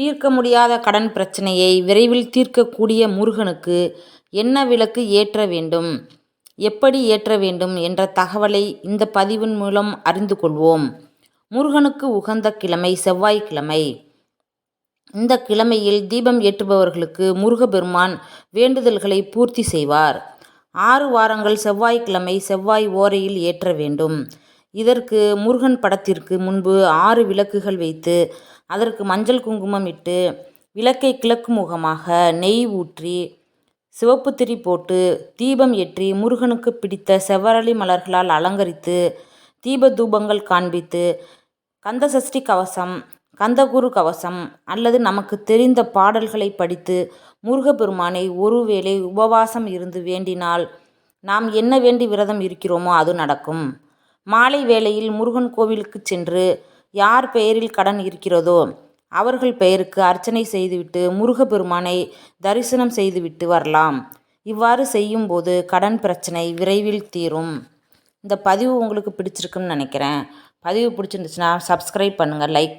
தீர்க்க முடியாத கடன் பிரச்சனையை விரைவில் தீர்க்கக்கூடிய முருகனுக்கு என்ன விளக்கு ஏற்ற வேண்டும்? எப்படி ஏற்ற வேண்டும் என்ற தகவலை இந்த பதிவின் மூலம் அறிந்து கொள்வோம். முருகனுக்கு உகந்த கிழமை செவ்வாய்க்கிழமை. இந்த கிழமையில் தீபம் ஏற்றுபவர்களுக்கு முருகபெருமான் வேண்டுதல்களை பூர்த்தி செய்வார். ஆறு வாரங்கள் செவ்வாய்க்கிழமை செவ்வாய் ஓரையில் ஏற்ற வேண்டும். இதற்கு முருகன் படத்திற்கு முன்பு ஆறு விளக்குகள் வைத்து அதற்கு மஞ்சள் குங்குமம் இட்டு விளக்கை கிழக்கு முகமாக நெய் ஊற்றி சிவப்பு திரி போட்டு தீபம் ஏற்றி முருகனுக்கு பிடித்த செவ்வரளி மலர்களால் அலங்கரித்து தீப தூபங்கள் காண்பித்து கந்த சஷ்டி கவசம் கந்தகுரு கவசம் அல்லது நமக்கு தெரிந்த பாடல்களை படித்து முருகப்பெருமானை ஒருவேளை உபவாசம் இருந்து வேண்டினால் நாம் என்ன வேண்டி விரதம் இருக்கிறோமோ அது நடக்கும். மாலை வேளையில் முருகன் கோவிலுக்கு சென்று யார் பெயரில் கடன் இருக்கிறதோ அவர்கள் பெயருக்கு அர்ச்சனை செய்துவிட்டு முருகப்பெருமானை தரிசனம் செய்துவிட்டு வரலாம். இவ்வாறு செய்யும்போது கடன் பிரச்சனை விரைவில் தீரும். இந்த பதிவு உங்களுக்கு பிடிச்சிருக்குன்னு நினைக்கிறேன். பதிவு பிடிச்சிருந்துச்சுன்னா சப்ஸ்கிரைப் பண்ணுங்கள் லைக்